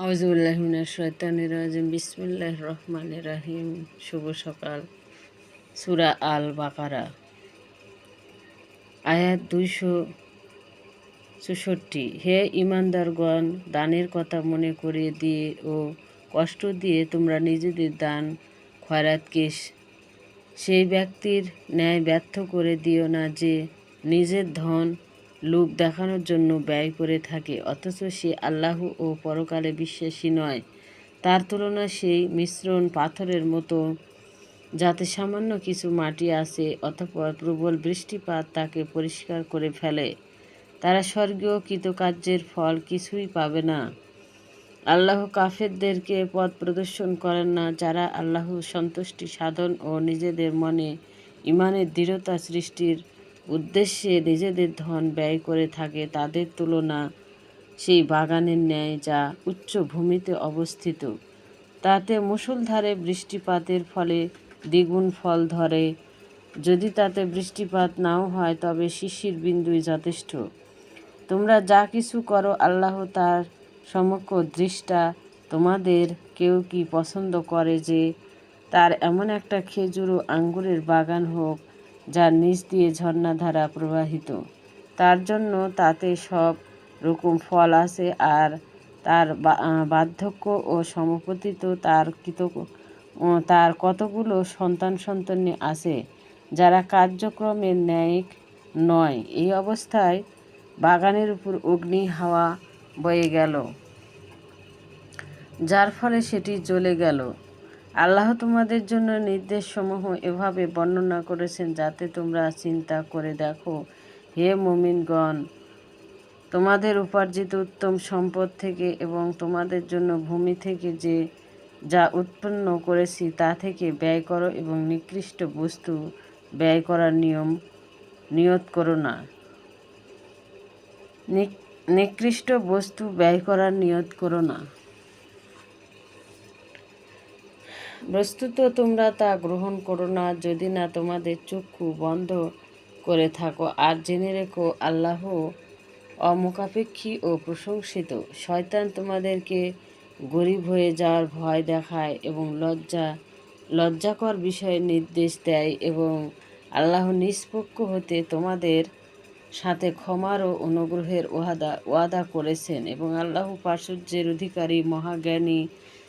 আউজুল্লাহমিনা শৈতানির রাজিম বিসমিল্লাহ রহমান রাহিম শুভ সকাল। সুরা আল বাকারা আয়াত দুইশো চৌষট্টি। হে ইমানদারগণ দানের কথা মনে করিয়ে দিয়ে ও কষ্ট দিয়ে তোমরা নিজেদের দান খয়রাতকে সেই ব্যক্তির ন্যায় ব্যর্থ করে দিও না যে নিজের ধন লোক দেখানোর জন্য ব্যয় করে থাকে, অথচ সে আল্লাহ ও পরকালে বিশ্বাসী নয়। তার তুলনা সেই মিশ্রণ পাথরের মতো, যাতে সামান্য কিছু মাটি আসে অতপর প্রবল বৃষ্টিপাত তাকে পরিষ্কার করে ফেলে। তারা স্বর্গীয় কৃতকার্যের ফল কিছুই পাবে না। আল্লাহ কাফেরদেরকে পথ প্রদর্শন করেন না, যারা আল্লাহ সন্তুষ্টি সাধন ও নিজেদের মনে ইমানের দৃঢ়তা সৃষ্টির উদ্দেশ্যে নিজেদের ধন ব্যয় করে থাকে তাদের তুলনা সেই বাগানের ন্যায় যা উচ্চ ভূমিতে অবস্থিত। তাতে মুসলধারে বৃষ্টিপাতের ফলে দ্বিগুণ ফল ধরে। যদি তাতে বৃষ্টিপাত নাও হয়, তবে শিশির বিন্দুই যথেষ্ট। তোমরা যা কিছু করো, আল্লাহ তার সমক্ষ দৃষ্টা তোমাদের কেউ কি পছন্দ করে যে তার এমন একটা খেজুর ও আঙ্গুরের বাগান হোক যার নিচ দিয়ে ঝর্ণাধারা প্রবাহিত। তার জন্য তাতে সব রকম ফল আছে আর তার বার্ধক্য ও সমপতিত তার কৃত তার কতগুলো সন্তান সন্তানী আছে, যারা কার্যক্রমের ন্যায়িক নয়। এই অবস্থায় বাগানের উপর অগ্নি হাওয়া বয়ে গেল, যার ফলে সেটি জ্বলে গেল। আল্লাহ তোমাদের জন্য নির্দেশসমূহ এভাবে বর্ণনা করেছেন যাতে তোমরা চিন্তা করে দেখো। হে মুমিনগণ, তোমাদের উপার্জিত উত্তম সম্পদ থেকে এবং তোমাদের জন্য ভূমি থেকে যে যা উৎপন্ন করেছি তা থেকে ব্যয় করো এবং নিকৃষ্ট বস্তু ব্যয় করার নিয়ম নিয়ত করো না। নিকৃষ্ট বস্তু ব্যয় করার নিয়ত করো না। বস্তুত তোমরা তা গ্রহণ করো না, যদি না তোমাদের চক্ষু বন্ধ করে থাকো। আর জেনে রেখো, আল্লাহ অমুখাপেক্ষী ও প্রশংসিত। শয়তান তোমাদেরকে গরিব হয়ে যাওয়ার ভয় দেখায় এবং লজ্জা, লজ্জাকর বিষয়ে নির্দেশ দেয় এবং আল্লাহ নিষ্পক্ষ হতে তোমাদের সাথে ক্ষমার ও অনুগ্রহের ওয়াদা ওয়াদা করেছেন এবং আল্লাহ প্রাচুর্যের অধিকারী, মহাজ্ঞানী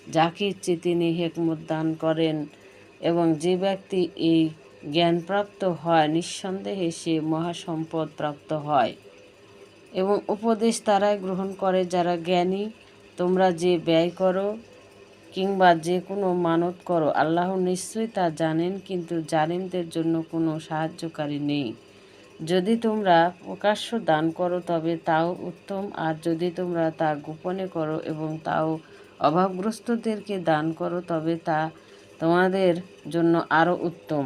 যাকে ইচ্ছে তিনি হেকমত দান করেন এবং যে ব্যক্তি এই জ্ঞানপ্রাপ্ত হয়, নিঃসন্দেহে সে মহাসম্পদ প্রাপ্ত হয়। এবং উপদেশ তারাই গ্রহণ করে, যারা জ্ঞানী, তোমরা যে ব্যয় করো কিংবা যে কোনো মানত করো, আল্লাহ নিশ্চয়ই তা জানেন, কিন্তু জালিমদের জন্য কোনো সাহায্যকারী নেই। যদি তোমরা প্রকাশ্য দান করো, তবে তাও উত্তম, আর যদি তোমরা তা গোপনে করো এবং তাও অভাবগ্রস্তদেরকে দান করো, তবে তা তোমাদের জন্য আরও উত্তম।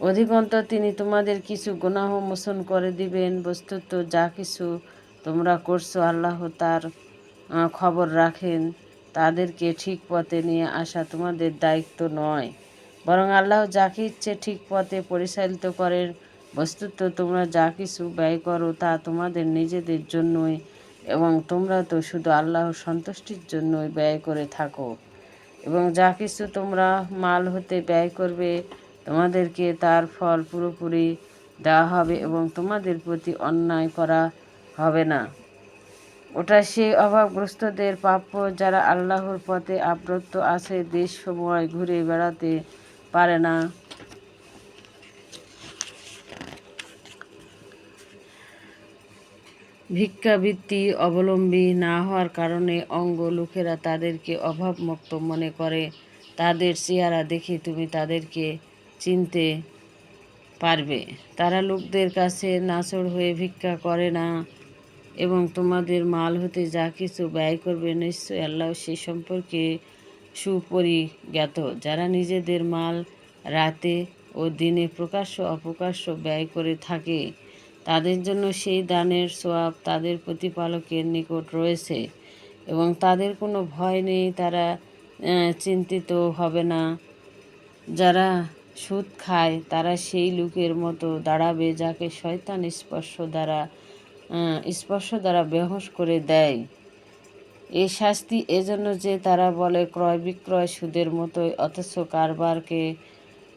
অধিকন্ত, তিনি তোমাদের কিছু গুনাহ মোচন করে দিবেন। বস্তুত, যা কিছু তোমরা করছ, আল্লাহ তার খবর রাখেন। তাদেরকে ঠিক পথে নিয়ে আসা তোমাদের দায়িত্ব নয়। বরং আল্লাহ যাকে ইচ্ছে ঠিক পথে পরিচালিত করেন। বস্তুত, তোমরা যা কিছু ব্যয় করো, তা তোমাদের নিজেদের জন্যই এবং তোমরা তো শুধু আল্লাহর সন্তুষ্টির জন্যই ব্যয় করে থাকো। এবং যা কিছু তোমরা মাল হতে ব্যয় করবে, তোমাদেরকে তার ফল পুরোপুরি দেওয়া হবে এবং তোমাদের প্রতি অন্যায় করা হবে না। ওটা সেই অভাবগ্রস্তদের প্রাপ্য যারা আল্লাহর পথে আব্রত আছে দেশ সময় ঘুরে বেড়াতে পারে না। ভিক্ষাবৃত্তি অবলম্বী না হওয়ার কারণে অঙ্গ লোকেরা তাদেরকে অভাবমুক্ত মনে করে। তাদের চেহারা দেখে তুমি তাদেরকে চিনতে পারবে। তারা লোকদের কাছে নাচড় হয়ে ভিক্ষা করে না এবং তোমাদের মাল হতে যা কিছু ব্যয় করবে নিশ্চয়ই আল্লাহ সে সম্পর্কে সুপরিজ্ঞাত। যারা নিজেদের মাল রাতে ও দিনে প্রকাশ্য অপ্রকাশ্য ব্যয় করে থাকে তাদের জন্য সেই দানের সোয়াব তাদের প্রতিপালকের নিকট রয়েছে এবং তাদের কোনো ভয় নেই, তারা চিন্তিত হবে না। যারা সুদ খায়, তারা সেই লোকের মতো দাঁড়াবে যাকে শয়তান স্পর্শ দ্বারা স্পর্শ দ্বারা বেহস করে দেয়। এই শাস্তি এজন্য যে তারা বলে, ক্রয় বিক্রয় সুদের মতোই, অথচ কারবারকে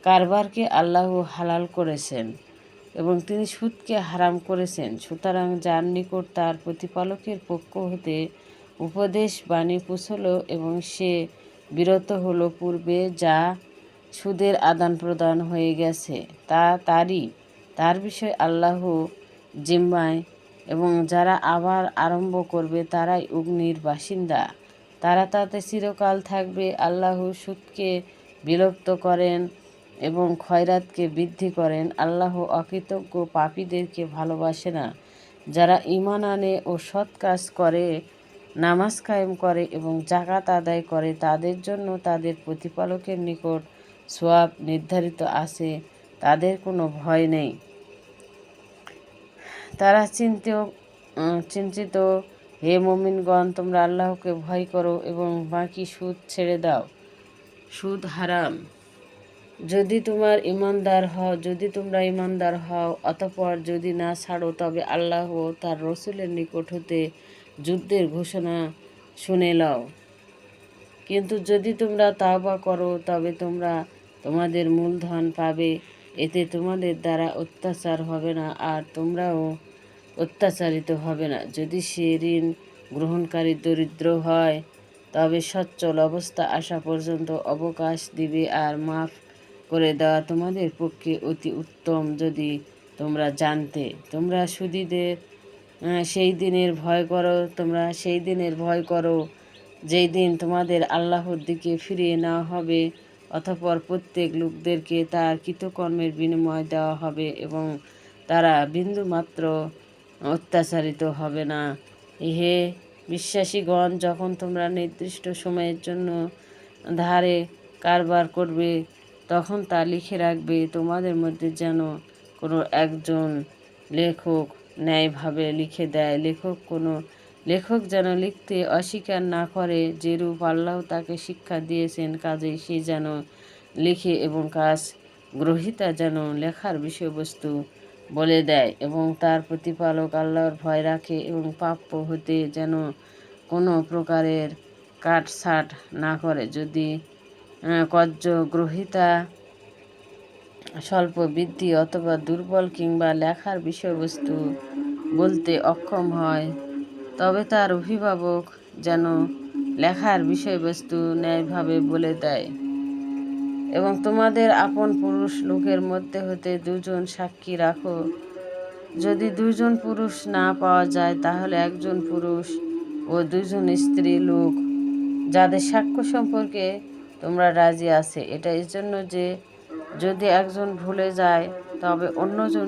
কারবারকে আল্লাহ হালাল করেছেন। এবং তিনি সুদকে হারাম করেছেন। সুতরাং যার নিকট তার প্রতিপালকের পক্ষ হতে উপদেশ, বাণী পৌঁছল এবং সে বিরত হলো পূর্বে যা সুদের আদান প্রদান হয়ে গেছে, তা তারই। তার বিষয়ে আল্লাহ জিম্মায় এবং যারা আবার আরম্ভ করবে তারাই অগ্নির বাসিন্দা। তারা তাতে চিরকাল থাকবে। আল্লাহ সুদকে বিলুপ্ত করেন। এবং খয়রাতকে বৃদ্ধি করেন, আল্লাহ অকৃতজ্ঞ পাপীদেরকে ভালোবাসে না। যারা ইমান আনে ও সৎ কাজ করে, নামাজ কায়েম করে এবং জাকাত আদায় করে, তাদের জন্য তাদের প্রতিপালকের নিকট সোয়াব নির্ধারিত আছে, তাদের কোনো ভয় নেই। তারা চিন্তিত চিন্তিত, হে মমিনগণ, তোমরা আল্লাহকে ভয় করো এবং বাকি সুদ ছেড়ে দাও। সুদ হারাম। যদি তোমার ইমানদার হও, যদি তোমরা ইমানদার হও, অতপর যদি না ছাড়ো, তবে আল্লাহ ও তার রসুলের নিকট হতে যুদ্ধের ঘোষণা শুনে লও। কিন্তু যদি তোমরা তাওবা করো, তবে তোমরা তোমাদের মূলধন পাবে। এতে তোমাদের দ্বারা অত্যাচার হবে না, আর তোমরাও অত্যাচারিত হবে না। যদি সে ঋণ গ্রহণকারী দরিদ্র হয়, তবে সচ্ছল অবস্থা আসা পর্যন্ত অবকাশ দিবে আর মাফ করে দেওয়া তোমাদের পক্ষে অতি উত্তম যদি তোমরা জানতে। তোমরা সুদীদের সেই দিনের ভয় করো, তোমরা সেই দিনের ভয় করো যেই দিন তোমাদের আল্লাহর দিকে ফিরিয়ে নেওয়া হবে অথপর প্রত্যেক লোকদেরকে তার কৃতকর্মের বিনিময় দেওয়া হবে এবং তারা বিন্দু মাত্র অত্যাচারিত হবে না। হে বিশ্বাসীগণ, যখন তোমরা নির্দিষ্ট সময়ের জন্য ধারে কারবার করবে তখন তা লিখে রাখবে। তোমাদের মধ্যে যেন কোনো একজন লেখক ন্যায়ভাবে লিখে দেয়। লেখক কোনো, লেখক যেন লিখতে অস্বীকার না করে, যেরূপ আল্লাহ তাকে শিক্ষা দিয়েছেন, কাজেই সে যেন লিখে এবং কাজ গ্রহিতা যেন লেখার বিষয়বস্তু বলে দেয় এবং তার প্রতিপালক আল্লাহর ভয় রাখে এবং প্রাপ্য হতে যেন কোনো প্রকারের কাটছাট না করে। যদি কর্য গ্রহিতা স্বল্প বৃদ্ধি অথবা দুর্বল কিংবা লেখার বিষয়বস্তু বলতে অক্ষম হয়, তবে তার অভিভাবক যেন লেখার বিষয়বস্তু ন্যায়ভাবে বলে দেয়। এবং তোমাদের আপন পুরুষ লোকের মধ্যে হতে দুজন সাক্ষী রাখো। যদি দুজন পুরুষ না পাওয়া যায়, তাহলে একজন পুরুষ ও দুজন স্ত্রী লোক, যাদের সাক্ষ্য সম্পর্কে তোমরা রাজি আছে। এটা এই জন্য যে যদি একজন ভুলে যায় তবে অন্যজন